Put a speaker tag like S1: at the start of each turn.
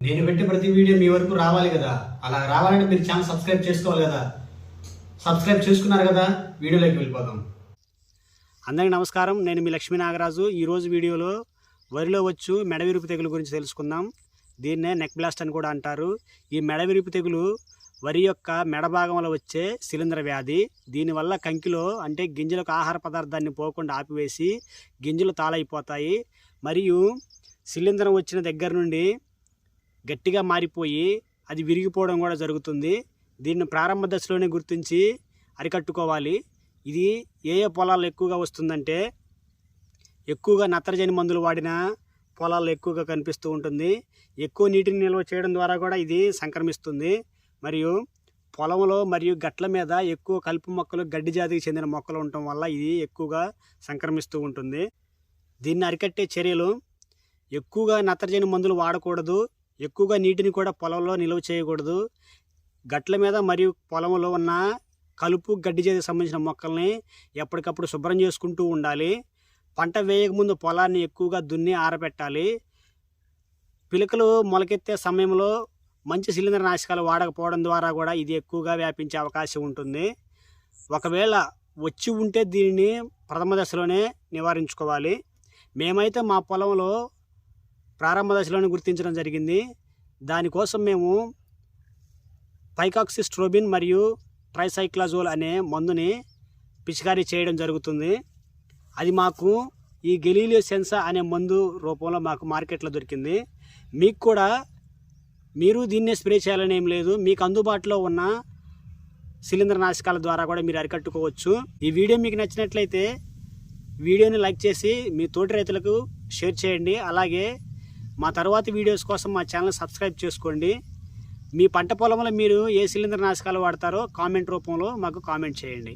S1: నేను పెట్టే ప్రతి వీడియో మీ వరకు రావాలి కదా. అలా రావాలంటే మీరు ఛానల్ సబ్స్క్రైబ్ చేసుకోవాలి కదా. సబ్స్క్రైబ్ చేసుకున్నారు కదా వీడియోలోకి వెళ్ళిపోదాం. అందరికీ నమస్కారం. నేను మీ లక్ష్మీ నాగరాజు. ఈరోజు వీడియోలో వరిలో వచ్చు మెడవిరుపు తెగులు గురించి తెలుసుకుందాం. దీన్నే నెక్ బ్లాస్ట్ అని కూడా అంటారు. ఈ మెడవిరుపు తెగులు వరి యొక్క మెడ భాగంలో వచ్చే శిలీంధ్ర వ్యాధి. దీనివల్ల కంకిలో అంటే గింజలకు ఆహార పదార్థాన్ని పోకుండా ఆపివేసి గింజలు తాళైపోతాయి. మరియు శిలీంధ్రం వచ్చిన దగ్గర నుండి గట్టిగా మారిపోయి అది విరిగిపోవడం కూడా జరుగుతుంది. దీన్ని ప్రారంభ దశలోనే గుర్తించి అరికట్టుకోవాలి. ఇది ఏ ఏ పొలాల్లో ఎక్కువగా వస్తుందంటే ఎక్కువగా నత్రజని మందులు వాడిన పొలాల్లో ఎక్కువగా కనిపిస్తూ ఉంటుంది. ఎక్కువ నీటిని నిల్వ చేయడం ద్వారా కూడా ఇది సంక్రమిస్తుంది. మరియు పొలంలో మరియు గట్ల మీద ఎక్కువ కలుపు మొక్కలు గడ్డి జాతికి చెందిన మొక్కలు ఉండటం వల్ల ఇది ఎక్కువగా సంక్రమిస్తూ ఉంటుంది. దీన్ని అరికట్టే చర్యలు ఎక్కువగా నత్రజని మందులు వాడకూడదు. ఎక్కువగా నీటిని కూడా పొలంలో నిల్వ చేయకూడదు. గట్ల మీద మరియు పొలంలో ఉన్న కలుపు గడ్డి చేతికి సంబంధించిన మొక్కల్ని ఎప్పటికప్పుడు శుభ్రం చేసుకుంటూ ఉండాలి. పంట వేయకముందు పొలాన్ని ఎక్కువగా దున్ని ఆరబెట్టాలి. పిలకలు మొలకెత్తే సమయంలో మంచి శిలీంద్ర నాశకాలు వాడకపోవడం ద్వారా కూడా ఇది ఎక్కువగా వ్యాపించే అవకాశం ఉంటుంది. ఒకవేళ వచ్చి ఉంటే దీనిని ప్రథమ దశలోనే నివారించుకోవాలి. మేమైతే మా పొలంలో ప్రారంభ దశలోనే గుర్తించడం జరిగింది. దానికోసం మేము పైకాక్సిస్ట్రోబిన్ మరియు ట్రైసైక్లాజోల్ అనే మందుని పిచికారీ చేయడం జరుగుతుంది. అది మాకు ఈ గెలీలియో సెన్సా అనే మందు రూపంలో మాకు మార్కెట్లో దొరికింది. మీకు కూడా మీరు దీన్నే స్ప్రే చేయాలని ఏం లేదు. మీకు అందుబాటులో ఉన్న శిలీంద్ర నాశకాల ద్వారా కూడా మీరు అరికట్టుకోవచ్చు. ఈ వీడియో మీకు నచ్చినట్లయితే వీడియోని లైక్ చేసి మీ తోటి రైతులకు షేర్ చేయండి. అలాగే మా తర్వాతి వీడియోస్ కోసం మా ఛానల్ సబ్స్క్రైబ్ చేసుకోండి. మీ పంట పొలంలో మీరు ఏ శిలీంద్ర నాశకాలు వాడతారో కామెంట్ రూపంలో మాకు కామెంట్ చేయండి.